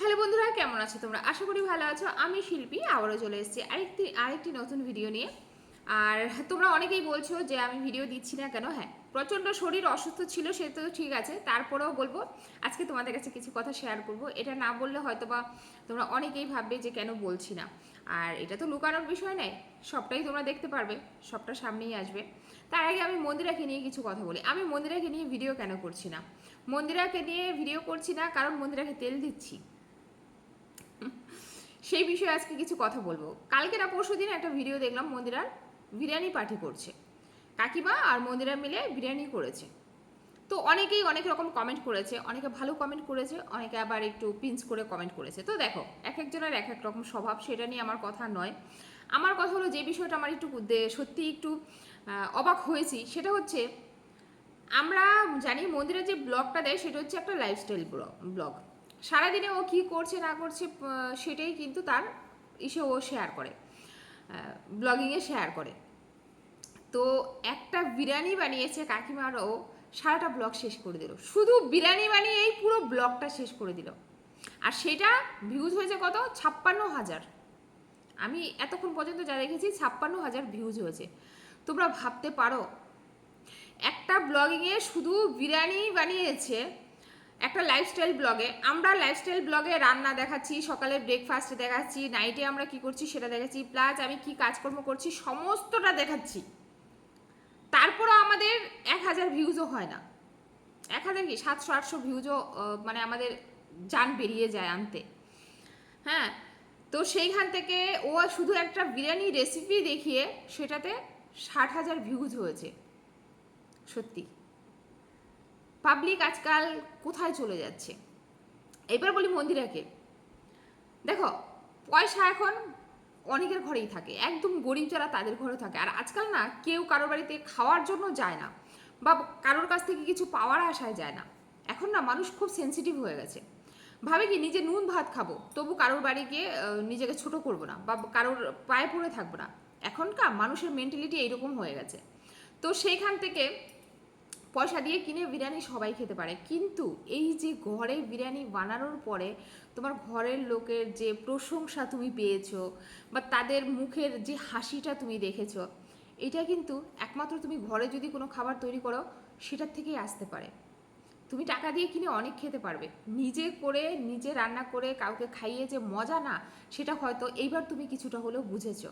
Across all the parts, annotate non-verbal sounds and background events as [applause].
Hello বন্ধুরা, কেমন আছো তোমরা? আশা করি ভালো আছো। আমি শিল্পী, আবারও চলে এসেছি আরেকটি আরেকটি নতুন ভিডিও নিয়ে। আর তোমরা অনেকেই বলছো যে আমি ভিডিও দিচ্ছি না কেন? হ্যাঁ প্রচণ্ড শরীর অসুস্থ ছিল, সে তো ঠিক আছে। তারপরেও বলব, আজকে তোমাদের কাছে কিছু কথা শেয়ার করব। এটা না বললে হয়তো বা তোমরা অনেকেই ভাববে যে কেন বলছি না। আর এটা তো লুকানোর বিষয় নয়, সবটাই তোমরা দেখতে পারবে, সবটা সামনেই আসবে। তার আগে আমি মন্দিরাকে নিয়ে কিছু কথা বলি। আমি মন্দিরাকে নিয়ে ভিডিও কেন করছি না? মন্দিরাকে নিয়ে ভিডিও করছি না কারণ মন্দিরাকে তেল দিচ্ছি। সেই বিষয়ে আজকে কিছু কথা বলব। কালকে না পরশু দিন একটা ভিডিও দেখলাম মন্দিরার বিরিয়ানি পার্টি করছে। কাকিমা আর মন্দিরা মিলে বিরিয়ানি করেছে। তো অনেকেই অনেক রকম কমেন্ট করেছে, অনেকে ভালো কমেন্ট করেছে, অনেকে আবার একটু পিঞ্চ করে কমেন্ট করেছে। তো দেখো, এক একজনের এক এক রকম স্বভাব, সেটা নিয়ে আমার কথা নয়। আমার কথা হলো যে বিষয়টা আমার একটু সত্যি একটু অবাক হয়েছি। সেটা হচ্ছে, আমরা জানি মন্দিরে যে ব্লগটা দেয়, সেটা হচ্ছে একটা লাইফস্টাইল ব্লগ সারাদিনে ও কি করছে, না করছে সেটাই কিন্তু তার ইসে ও শেয়ার করে ব্লগিংয়ে শেয়ার করে। তো একটা বিরিয়ানি বানিয়েছে কাকিমার ও, সারাটা ব্লগ শেষ করে দিল। শুধু বিরিয়ানি বানিয়ে এই পুরো ব্লগটা শেষ করে দিল। আর সেটা ভিউজ হয়েছে কত? ছাপ্পান্ন হাজার। আমি এতক্ষণ পর্যন্ত যা দেখেছি, ছাপ্পান্ন হাজার ভিউজ হয়েছে। তোমরা ভাবতে পারো, একটা ব্লগিংয়ে শুধু বিরিয়ানি বানিয়েছে একটা লাইফস্টাইল ব্লগে আমরা লাইফস্টাইল ব্লগে রান্না দেখাচ্ছি, সকালে ব্রেকফাস্ট দেখাচ্ছি নাইটে আমরা কি করছি সেটা দেখাচ্ছি প্লাস আমি কি কাজকর্ম করছি, সমস্তটা দেখাচ্ছি। তারপরও আমাদের এক হাজার ভিউজও হয় না। এক হাজার কি? সাতশো, আটশো ভিউজও মানে আমাদের যান বেরিয়ে যায় আনতে। হ্যাঁ? তো সেইখান থেকে ও শুধু একটা বিরিয়ানি রেসিপি দেখিয়ে সেটাতে ষাট হাজার ভিউজ হয়েছে। সত্যি। পাবলিক আজকাল কোথায় চলে যাচ্ছে? এবার বলি মন্দিরাকে। দেখো, পয়সা এখন অনেকের ঘরেই থাকে, একদম গরিব যারা তাদের ঘরে থাকে। আর আজকাল না কেউ কারোর বাড়িতে খাওয়ার জন্য যায় না, বা কারোর কাছ থেকে কিছু পাওয়ার আশায় যায় না। এখন না মানুষ খুব সেন্সিটিভ হয়ে গেছে। ভাবে কি নিজে নুন ভাত খাব, তবু কারোর বাড়ি গিয়ে নিজেকে ছোট করব না, বা কারোর পায়ে পড়ে থাকব না। এখনকার মানুষের মেন্টালিটি এইরকম হয়ে গেছে। তো সেইখান থেকে পয়সা দিয়ে কিনে বিরিয়ানি সবাই খেতে পারে। কিন্তু এই যে ঘরে বিরিয়ানি বানানোর পরে তোমার ঘরের লোকের যে প্রশংসা তুমি পেয়েছ বা তাদের মুখের যে হাসিটা তুমি দেখেছ, এটা কিন্তু একমাত্র তুমি ঘরে যদি কোনো খাবার তৈরি করো, সেটার থেকেই আসতে পারে। তুমি টাকা দিয়ে কিনে অনেক খেতে পারবে। নিজে করে, নিজে রান্না করে কাউকে খাইয়ে যে মজা না, সেটা হয়তো এইবার তুমি কিছুটা হলেও বুঝেছ।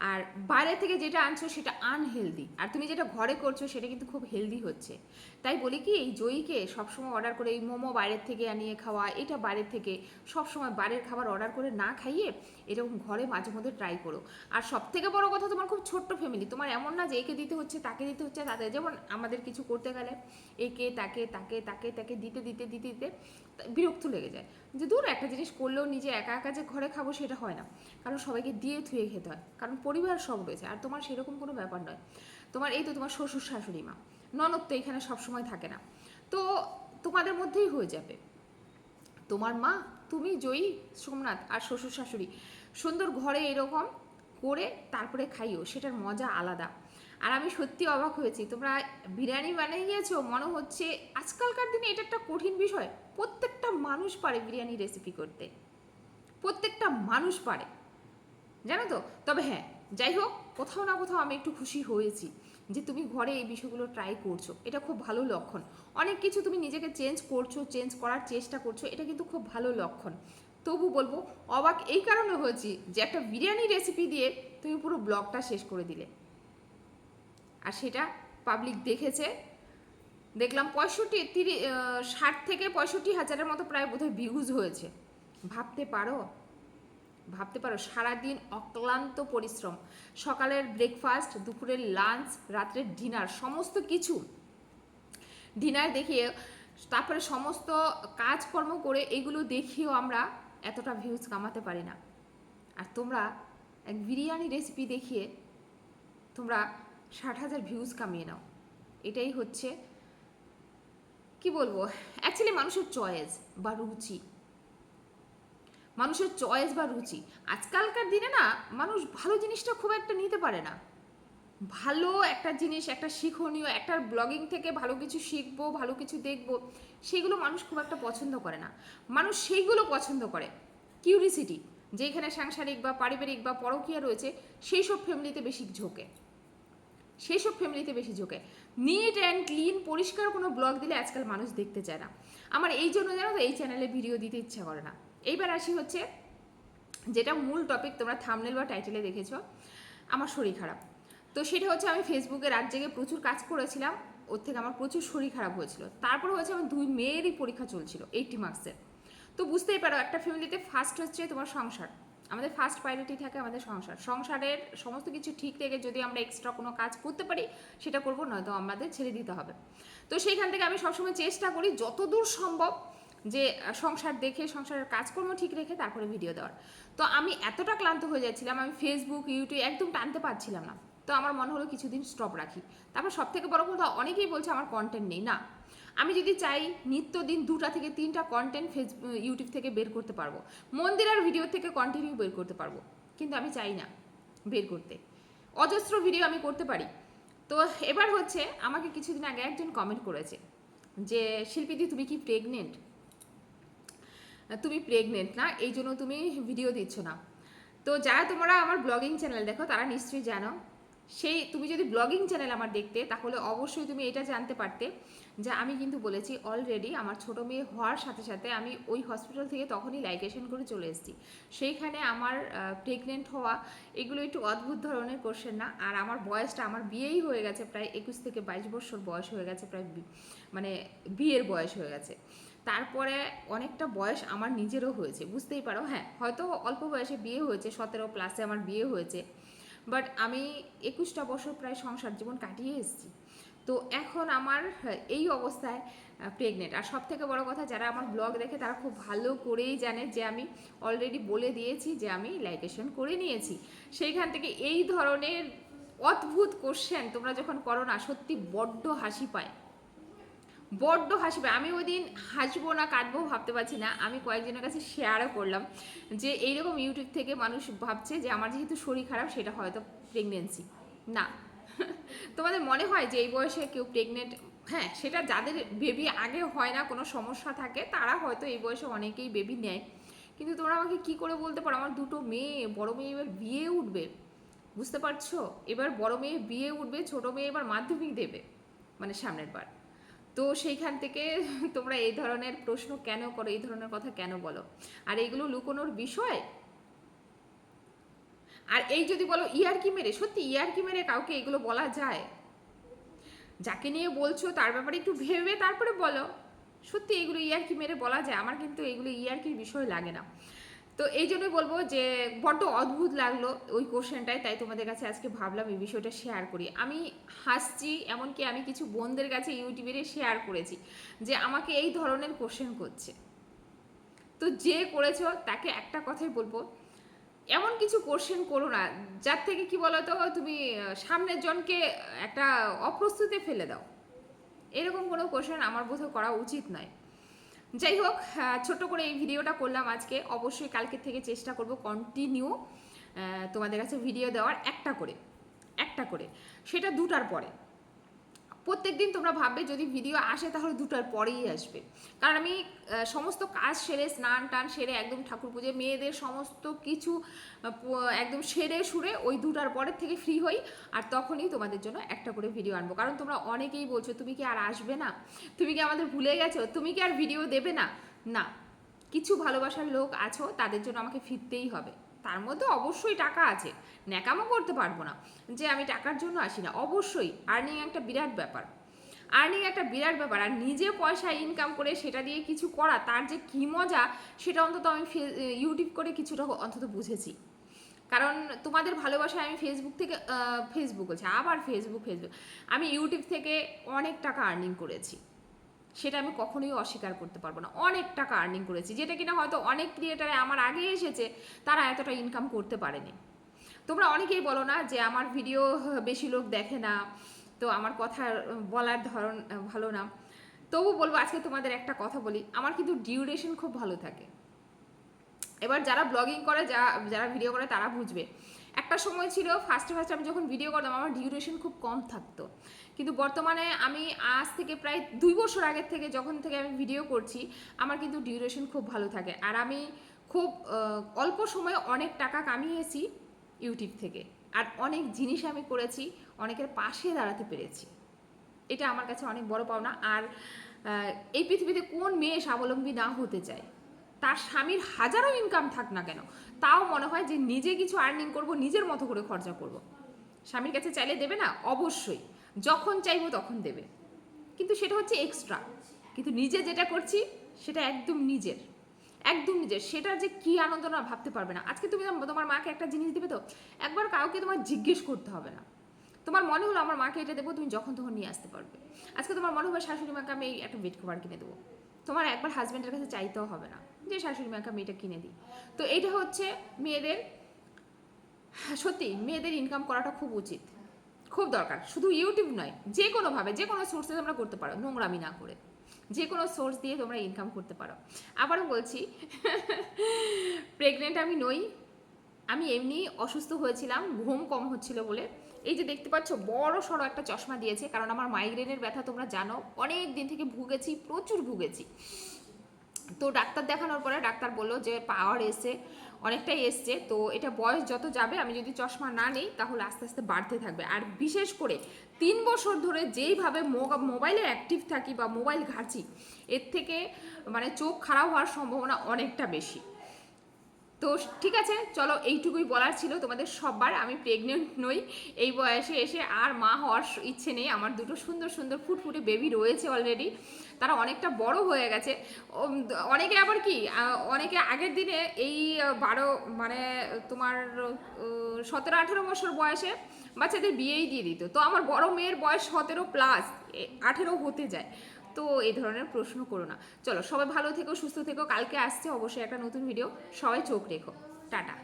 আর বাইরে থেকে যেটা আনছো সেটা আনহেলদি আর তুমি যেটা ঘরে করছ সেটা কিন্তু খুব হেলদি হচ্ছে। তাই বলি কি, এই জয়ীকে সবসময় অর্ডার করে এই মোমো বাইরের থেকে আনিয়ে খাওয়া, এটা বাইরের থেকে সবসময় বাইরের খাবার অর্ডার করে না খাইয়ে এরকম ঘরে মাঝে মধ্যে ট্রাই করো। আর সব থেকে বড় কথা তোমার খুব ছোট্ট ফ্যামিলি তোমার এমন না যে একে দিতে হচ্ছে, তাকে দিতে হচ্ছে তাদের যেমন আমাদের কিছু করতে গেলে একে, তাকে তাকে তাকে তাকে দিতে দিতে দিতে দিতে বিরক্ত লেগে যায়। যে দূর একটা জিনিস করলেও নিজে একা একা যে ঘরে খাব সেটা হয় না। কারণ সবাইকে দিয়ে থুয়ে খেতে হয়। কারণ পরিবার সব রয়েছে, আর তোমার সেরকম কোনো ব্যাপার নয়। তোমার এই তো তোমার শ্বশুর শাশুড়ি মা, ননদ তো এখানে সবসময় থাকে না। তো তোমাদের মধ্যেই হয়ে যাবে। তোমার মা, তুমি, জয়ী, সোমনাথ আর শ্বশুর শাশুড়ি, সুন্দর ঘরে এরকম করে তারপরে খাইও, সেটার মজা আলাদা। আর আমি সত্যি অবাক হয়েছি, তোমরা বিরিয়ানি বানিয়ে গিয়েছো মনে হচ্ছে আজকালকার দিনে এটা একটা কঠিন বিষয়। প্রত্যেকটা মানুষ পারে বিরিয়ানি রেসিপি করতে। প্রত্যেকটা মানুষ পারে। জানো তো? তবে হ্যাঁ যাই হোক কোথাও না কোথাও আমি একটু খুশি হয়েছি যে তুমি ঘরে এই বিষয়গুলো ট্রাই করছ। এটা খুব ভালো লক্ষণ। অনেক কিছু তুমি নিজেকে চেঞ্জ করছ চেঞ্জ করার চেষ্টা করছ, এটা কিন্তু খুব ভালো লক্ষণ। তবু বলব, অবাক এই কারণে হয়েছি যে একটা বিরিয়ানি রেসিপি দিয়ে তুমি পুরো ব্লগটা শেষ করে দিলে। আর সেটা পাবলিক দেখেছে। দেখলাম পঁয়ষট্টি, তিরিশ ষাট থেকে পঁয়ষট্টি হাজারের মতো প্রায় বোধহয় ভিউজ হয়েছে। ভাবতে পারো? ভাবতে পারো, সারাদিন অক্লান্ত পরিশ্রম। সকালের ব্রেকফাস্ট দুপুরের লাঞ্চ রাত্রের ডিনার সমস্ত কিছু। ডিনার দেখিয়ে, তারপরে সমস্ত কাজকর্ম করে এগুলো দেখিয়েও আমরা এতটা ভিউজ কামাতে পারি না। আর তোমরা এক বিরিয়ানি রেসিপি দেখিয়ে, তোমরা ষাট হাজার ভিউজ কামিয়ে নাও। এটাই হচ্ছে, কি বলব? অ্যাকচুয়ালি মানুষের চয়েস বা রুচি। মানুষের চয়েস বা রুচি। আজকালকার দিনে না, মানুষ ভালো জিনিসটা খুব একটা নিতে পারে না। ভালো একটা জিনিস, একটা শিক্ষণীয়, একটা ব্লগিং থেকে ভালো কিছু শিখব, ভালো কিছু দেখব, সেগুলো মানুষ খুব একটা পছন্দ করে না। মানুষ সেইগুলো পছন্দ করে। কিউরিসিটি যেখানে সাংসারিক বা পারিবারিক বা পরকীয়া রয়েছে সেই সব ফ্যামিলিতে বেশি ঝোঁকে। সেই সব ফ্যামিলিতে বেশি ঝোঁকে। নিট অ্যান্ড ক্লিন পরিষ্কার কোনো ব্লগ দিলে আজকাল মানুষ দেখতে চায় না। আমার এই জন্য জানো তো, এই চ্যানেলে ভিডিও দিতে ইচ্ছা করে না। এইবার আসি হচ্ছে যেটা মূল টপিক তোমরা থামনেল বা টাইটেলে দেখেছ, আমার শরীর খারাপ। তো সেটা হচ্ছে আমি ফেসবুকে রাত জেগে প্রচুর কাজ করেছিলাম, ওর থেকে আমার প্রচুর শরীর খারাপ হয়েছিল। তারপরে হচ্ছে আমার দুই মেয়েরই পরীক্ষা চলছিল এইটি মার্কসের তো বুঝতেই পারো, একটা ফ্যামিলিতে ফার্স্ট হচ্ছে তোমার সংসার। আমাদের ফার্স্ট প্রায়োরিটি থাকে আমাদের সংসার। সংসারের সমস্ত কিছু ঠিক থেকে যদি আমরা এক্সট্রা কোনো কাজ করতে পারি, সেটা করব, নয়তো আমাদের ছেড়ে দিতে হবে। তো সেইখান থেকে আমি সবসময় চেষ্টা করি, যতদূর সম্ভব যে সংসার দেখে, সংসারের কাজকর্ম ঠিক রেখে তারপরে ভিডিও দেওয়ার। তো আমি এতটা ক্লান্ত হয়ে যাচ্ছিলাম, আমি ফেসবুক ইউটিউব একদম টানতে পারছিলাম না। তো আমার মনে হলো কিছুদিন স্টপ রাখি। তারপর সব থেকে বড় কথা, অনেকেই বলছে আমার কন্টেন্ট নেই। না, আমি যদি চাই নিত্যদিন দুটা থেকে তিনটা কন্টেন্ট ফেসবুক ইউটিউব থেকে বের করতে পারব। মন্দিরের ভিডিও থেকে কন্টিনিউ বের করতে পারব। কিন্তু আমি চাই না বের করতে। অজস্র ভিডিও আমি করতে পারি। তো এবার হচ্ছে, আমাকে কিছুদিন আগে একজন কমেন্ট করেছে যে, শিল্পীদি, তুমি কি প্রেগনেন্ট তুমি প্রেগনেন্ট না, এই জন্য তুমি ভিডিও দিচ্ছ না। তো যারা তোমরা আমার ব্লগিং চ্যানেল দেখো, তারা নিশ্চয়ই জানো, সেই তুমি যদি ব্লগিং চ্যানেল আমার দেখতে, তাহলে অবশ্যই তুমি এটা জানতে পারতে যে আমি কিন্তু বলেছি অলরেডি আমার ছোট মেয়ে হওয়ার সাথে সাথে আমি ওই হসপিটাল থেকে তখনই লাইকেশন করে চলে এসেছি। সেইখানে আমার প্রেগনেন্ট হওয়া, এগুলো একটু অদ্ভুত ধরনের কোশ্চেন না। আর আমার বয়সটা আমার বিয়েই হয়ে গেছে প্রায় একুশ থেকে বাইশ বছর বয়স হয়ে গেছে, প্রায় মানে বিয়ের বয়স হয়ে গেছে। তারপরে অনেকটা বয়স আমার নিজেরও হয়েছে বুঝতেই পারো হ্যাঁ হয়তো অল্প বয়সে বিয়ে হয়েছে সতেরো প্লাসে আমার বিয়ে হয়েছে বাট আমি একুশটা বছর প্রায় সংসার জীবন কাটিয়ে এসেছি। তো এখন আমার হ্যাঁ, এই অবস্থায় প্রেগনেন্ট আর সব থেকে বড় কথা যারা আমার ব্লগ দেখে তারা খুব ভালো করেই জানে যে আমি অলরেডি বলে দিয়েছি যে আমি লাইকেশন করে নিয়েছি। সেইখান থেকে এই ধরনের অদ্ভুত কোশ্চেন তোমরা যখন করো না সত্যি বড্ড হাসি পায়। বড্ড হাসবে। আমি ওই দিন হাসবো না, কাঁদবো ভাবতে পারছি না। আমি কয়েকজনের কাছে শেয়ারও করলাম যে, এইরকম ইউটিউব থেকে মানুষ ভাবছে যে, আমার যেহেতু শরীর খারাপ, সেটা হয়তো প্রেগনেন্সি না। [laughs] তোমাদের মনে হয় যে, এই বয়সে কেউ প্রেগনেন্ট হ্যাঁ সেটা যাদের বেবি আগে হয় না, কোনো সমস্যা থাকে, তারা হয়তো এই বয়সে অনেকেই বেবি নেয়। কিন্তু তোমরা আমাকে কি করে বলতে পারো? আমার দুটো মেয়ে, বড় মেয়ে এবার বিয়ে উঠবে। বুঝতে পারছ? এবার বড় মেয়ে বিয়ে উঠবে, ছোট মেয়ে এবার মাধ্যমিক দেবে মানে সামনের বার। তো সেইখান থেকে তোমরা এই ধরনের প্রশ্ন কেন করো, এই ধরনের কথা কেন বলো? আর এইগুলো লুকোনোর বিষয়? আর এই যদি বলো ইয়ারকি মেরে? সত্যি ইয়ারকি মেরে কাউকে এগুলো বলা যায়? যাকে নিয়ে বলছো, তার ব্যাপারে একটু ভেবে তারপরে বলো। সত্যি, এগুলো ইয়ারকি মেরে বলা যায়? আমার কিন্তু এগুলো ইয়ারকির বিষয় লাগে না। তো এই জন্যই বলব যে বড্ড অদ্ভুত লাগল ওই কোশ্চেনটায় তাই তোমাদের কাছে আজকে ভাবলাম এই বিষয়টা শেয়ার করি। আমি হাসছি, এমনকি আমি কিছু বোনদের কাছে ইউটিউবে শেয়ার করেছি যে আমাকে এই ধরনের কোশ্চেন করছে। তো যে করেছ তাকে একটা কথাই বলব, এমন কিছু কোশ্চেন করো না, যার থেকে কি বলতো, তুমি সামনের জনকে একটা অপ্রস্তুতে ফেলে দাও। এরকম কোনো কোশ্চেন আমার বোধহয় করা উচিত নয়। যাই হোক ছোট করে এই ভিডিওটা করলাম আজকে। অবশ্যই কালকে থেকে চেষ্টা করব কন্টিনিউ তোমাদের কাছে ভিডিও দেওয়ার একটা করে একটা করে। সেটা দুটার পরে। প্রত্যেক দিন তোমরা ভাববে যদি ভিডিও আসে তাহলে দুটার পরেই আসবে। কারণ আমি সমস্ত কাজ সেরে, স্নান টান সেরে একদম ঠাকুর পুজো মেয়েদের সমস্ত কিছু একদম সেরে সুরে ওই দুটার পরের থেকে ফ্রি হই আর তখনই তোমাদের জন্য একটা করে ভিডিও আনব। কারণ তোমরা অনেকেই বলছো, তুমি কি আর আসবে না? তুমি কি আমাদের ভুলে গেছো? তুমি কি আর ভিডিও দেবে না? না। কিছু ভালোবাসার লোক আছো, তাদের জন্য আমাকে ফিরতেই হবে। তার মধ্যে অবশ্যই টাকা আছে। ন্যাকামো করতে পারব না। যে আমি টাকার জন্য আসি না, অবশ্যই আর্নিং একটা বিরাট ব্যাপার। আর্নিং একটা বিরাট ব্যাপার আর নিজে পয়সা ইনকাম করে সেটা দিয়ে কিছু করা, তার যে কী মজা সেটা অন্তত আমি ইউটিউব করে কিছুটা অন্তত বুঝেছি। কারণ তোমাদের ভালোবাসায় আমি ফেসবুক থেকে ফেসবুক বলছি, আবার ফেসবুক ফেসবুক আমি ইউটিউব থেকে অনেক টাকা আর্নিং করেছি। সেটা আমি কখনোই অস্বীকার করতে পারব না। অনেক টাকা আর্নিং করেছি, যেটা কিনা হয়তো অনেক ক্রিয়েটারে আমার আগে এসেছে, তারা এতটা ইনকাম করতে পারেনি। তোমরা অনেকেই বলো না যে আমার ভিডিও বেশি লোক দেখে না, তো আমার কথা বলার ধরন ভালো না। তবু বলব, আজকে তোমাদের একটা কথা বলি, আমার কিন্তু ডিউরেশন খুব ভালো থাকে। এবার যারা ব্লগিং করে, যা, যারা ভিডিও করে তারা বুঝবে। একটা সময় ছিল ফার্স্টে ফার্স্টে আমি যখন ভিডিও করতাম, আমার ডিউরেশন খুব কম থাকতো। কিন্তু বর্তমানে আমি আজ থেকে প্রায় দুই বছর আগের থেকে যখন থেকে আমি ভিডিও করছি, আমার কিন্তু ডিউরেশন খুব ভালো থাকে। আর আমি খুব অল্প সময়ে অনেক টাকা কামিয়েছি ইউটিউব থেকে। আর অনেক জিনিস আমি করেছি, অনেকের পাশে দাঁড়াতে পেরেছি। এটা আমার কাছে অনেক বড় পাওনা। আর এই পৃথিবীতে কোন মেয়ে স্বাবলম্বী না হতে চায়? তার স্বামীর হাজারো ইনকাম থাক না কেন, তাও মনে হয় যে নিজে কিছু আর্নিং করব, নিজের মতো করে খরচা করব। স্বামীর কাছে চাইলে দেবে না? অবশ্যই। যখন চাইব তখন দেবে। কিন্তু সেটা হচ্ছে এক্সট্রা কিন্তু নিজে যেটা করছি, সেটা একদম নিজের। একদম নিজের। সেটা যে কি আনন্দ না ভাবতে পারবে না। আজকে তুমি তোমার মাকে একটা জিনিস দিবে তো, একবার কাউকে তোমার জিজ্ঞেস করতে হবে না। তোমার মনে হলো আমার মাকে এটা দেবো, তুমি যখন তখন নিয়ে আসতে পারবে। আজকে তোমার মনে হবে শাশুড়ি মাকে আমি একটা বেড কভার কিনে দেবো। তোমার একবার হাজব্যান্ডের কাছে চাইতেও হবে না যে শাশুড়ি মাকে আমি এটা কিনে দিই তো এইটা হচ্ছে মেয়েদের সত্যি মেয়েদের ইনকাম করাটা খুব উচিত, খুব দরকার। শুধু ইউটিউব নয়, যে কোনোভাবে যে কোনো সোর্সে তোমরা করতে পারো, নোংরামি না করে। যে কোনো সোর্স দিয়ে তোমরা ইনকাম করতে পারো। আবারও বলছি প্রেগনেন্ট আমি নই, আমি এমনি অসুস্থ হয়েছিলাম, ঘুম কম হচ্ছিল বলে। এই যে দেখতে পাচ্ছ, বড় সড়ো একটা চশমা দিয়েছে, কারণ আমার মাইগ্রেনের ব্যথা তোমরা জানো, অনেক দিন থেকে ভুগেছি, প্রচুর ভুগেছি। তো ডাক্তার দেখানোর পরে ডাক্তার বলল যে পাওয়ার এসছে, অনেকটাই এসছে, তো এটা বয়স যত যাবে, আমি যদি চশমা না নেই, তাহলে আস্তে আস্তে বাড়তে থাকবে। আর বিশেষ করে তিন বছর ধরে যেইভাবে মোবাইলে অ্যাক্টিভ থাকি বা মোবাইল ঘাঁটছি এর থেকে মানে চোখ খারাপ হওয়ার সম্ভাবনা অনেকটা বেশি। তো ঠিক আছে, চলো এইটুকুই বলার ছিল তোমাদের সবার আমি প্রেগনেন্ট নই, এই বয়সে এসে আর মা হওয়ার ইচ্ছে নেই। আমার দুটো সুন্দর সুন্দর ফুটফুটে বেবি রয়েছে অলরেডি তারা অনেকটা বড় হয়ে গেছে। অনেকে আবার কি অনেকে আগের দিনে এই বারো মানে তোমার সতেরো, আঠেরো বছর বয়সে বাচ্চাদের বিয়েই দিয়ে দিত। তো আমার বড় মেয়ের বয়স সতেরো প্লাস আঠেরো হতে যায়। তো এই ধরনের প্রশ্ন করো না। চলো, সবাই ভালো থেকো, সুস্থ থেকো। কালকে আসছে অবশ্যই একটা নতুন ভিডিও সবাই চোখ রেখো। টাটা।